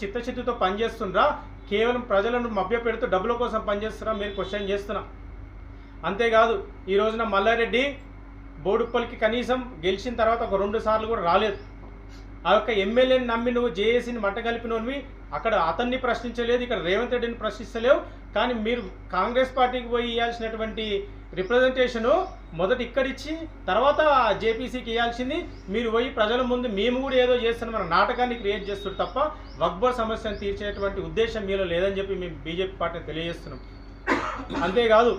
చిత్తశుద్ధితో పనిచేస్తుండ్రా? కేవలం ప్రజలను మభ్యపెడుతూ డబ్బుల కోసం పనిచేస్తున్నారా? మీరు క్వశ్చన్ చేస్తున్నా. అంతేకాదు ఈ రోజున మల్లారెడ్డి బోడుప్పల్కి కనీసం గెలిచిన తర్వాత ఒక రెండు సార్లు కూడా రాలేదు. ఆ యొక్క ఎమ్మెల్యేని నమ్మి నువ్వు జేఏసీని మట్టగలిపినవి అక్కడ అతన్ని ప్రశ్నించలేదు ఇక్కడ రేవంత్ రెడ్డిని ప్రశ్నిస్తలేవు. కానీ మీరు కాంగ్రెస్ పార్టీకి పోయి ఇవ్వాల్సినటువంటి రిప్రజెంటేషను మొదట ఇక్కడిచ్చి తర్వాత జేపీసీకి ఇవ్వాల్సింది మీరు పోయి ప్రజల ముందు మేము కూడా ఏదో చేస్తున్న మన నాటకాన్ని క్రియేట్ చేస్తారు తప్ప వక్బర్ సమస్యను తీర్చేటువంటి ఉద్దేశం మీలో లేదని చెప్పి మేము బీజేపీ పార్టీ తెలియజేస్తున్నాం. అంతేకాదు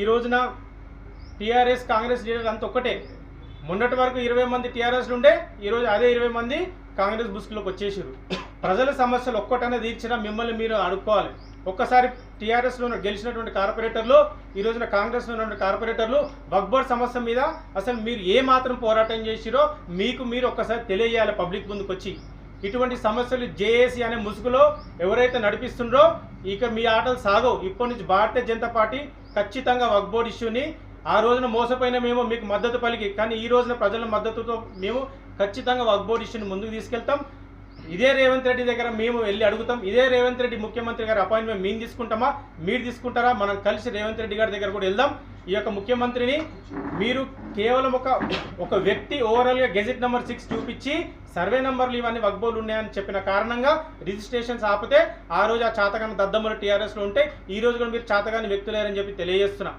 ఈ రోజున టీఆర్ఎస్ కాంగ్రెస్ లీడర్ అంత ఒక్కటే. మొన్నటి వరకు ఇరవై మంది టీఆర్ఎస్లు ఉండే ఈరోజు అదే ఇరవై మంది కాంగ్రెస్ బుస్కులోకి వచ్చేసారు ప్రజల సమస్యలు ఒక్కటనే తీర్చినా మిమ్మల్ని మీరు అడుక్కోవాలి. ఒక్కసారి టీఆర్ఎస్లో గెలిచినటువంటి కార్పొరేటర్లు ఈ రోజున కాంగ్రెస్లో ఉన్న కార్పొరేటర్లు వక్బోర్డ్ సమస్య మీద అసలు మీరు ఏ మాత్రం పోరాటం చేసిరో మీకు మీరు ఒక్కసారి తెలియజేయాలి పబ్లిక్ ముందుకు వచ్చి ఇటువంటి సమస్యలు జేఏసీ అనే ముసుగులో ఎవరైతే నడిపిస్తుండ్రో ఇక మీ ఆటలు సాగవు. ఇప్పటి నుంచి భారతీయ జనతా పార్టీ ఖచ్చితంగా వక్బోర్డ్ ఇష్యూని ఆ రోజున మోసపోయిన మేము మీకు మద్దతు పలికి కానీ ఈ రోజున ప్రజల మద్దతుతో మేము ఖచ్చితంగా వక్బోర్డ్ ఇష్యూని ముందుకు తీసుకెళ్తాం. ఇదే రేవంత్ రెడ్డి దగ్గర మేము వెళ్ళి అడుగుతాం. ఇదే రేవంత్ రెడ్డి ముఖ్యమంత్రి గారి అపాయింట్మెంట్ మేము తీసుకుంటామా? మీరు తీసుకుంటారా? మనం కలిసి రేవంత్ రెడ్డి గారి దగ్గర కూడా వెళ్దాం. ఈ యొక్క ముఖ్యమంత్రిని మీరు కేవలం ఒక ఒక వ్యక్తి ఓవరాల్గా గెజిట్ నెంబర్ సిక్స్ చూపించి సర్వే నెంబర్లు ఇవన్నీ వగ్బోలు ఉన్నాయని చెప్పిన కారణంగా రిజిస్ట్రేషన్స్ ఆపితే ఆ రోజు ఆ చాతగాని దద్దమ్మలు టీఆర్ఎస్లో ఉంటే ఈ రోజు కూడా మీరు చాతగాని వ్యక్తులేరని చెప్పి తెలియజేస్తున్నా.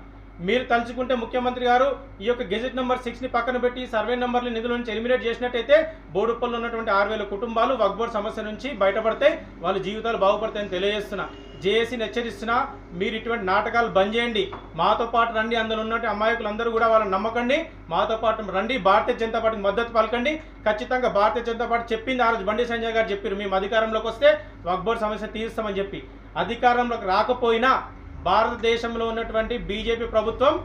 మీరు తలుచుకుంటే ముఖ్యమంత్రి గారు ఈ యొక్క గెజెట్ నెంబర్ సిక్స్ని పక్కన పెట్టి సర్వే నెంబర్లు నిధుల నుంచి ఎలిమినేట్ చేసినట్టయితే బోడుప్పల్లో ఉన్నటువంటి ఆరు వేల కుటుంబాలు వగ్బోర్డ్ సమస్య నుంచి బయటపడతాయి వాళ్ళ జీవితాలు బాగుపడతాయని తెలియజేస్తున్నా. జేఏసీని హెచ్చరిస్తున్నా మీరు ఇటువంటి నాటకాలు బంద్ చేయండి. మాతో పాటు రండి అందులో ఉన్నటువంటి అమాయకులందరూ కూడా వాళ్ళని నమ్మకండి. మాతో పాటు రండి భారతీయ జనతా పార్టీకి మద్దతు పలకండి. ఖచ్చితంగా భారతీయ జనతా పార్టీ చెప్పింది ఆ రోజు బండి సంజయ్ గారు చెప్పారు మేము అధికారంలోకి వస్తే వక్బోర్డ్ సమస్య తీరుస్తామని చెప్పి. అధికారంలోకి రాకపోయినా భారతదేశంలో ఉన్నటువంటి బీజేపీ ప్రభుత్వం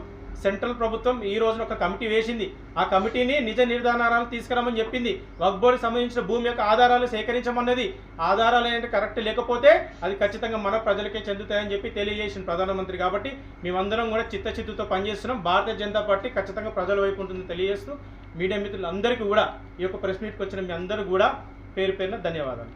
సెంట్రల్ ప్రభుత్వం ఈ రోజున ఒక కమిటీ వేసింది. ఆ కమిటీని నిజ నిర్ధారణాలు తీసుకురామని చెప్పింది. వక్బోర్డ్కి సంబంధించిన భూమి యొక్క ఆధారాలు సేకరించమన్నది. ఆధారాలు ఏంటంటే కరెక్ట్ లేకపోతే అది ఖచ్చితంగా మన ప్రజలకే చెందుతాయని చెప్పి తెలియజేసిన ప్రధానమంత్రి కాబట్టి మేమందరం కూడా చిత్తచిత్తుతో పనిచేస్తున్నాం. భారతీయ జనతా పార్టీ ఖచ్చితంగా ప్రజల వైపు ఉంటుందని తెలియజేస్తూ మీడియా మిత్రులందరికీ కూడా ఈ యొక్క ప్రెస్ మీట్కి వచ్చిన మీ అందరూ కూడా పేరు పేరున ధన్యవాదాలు.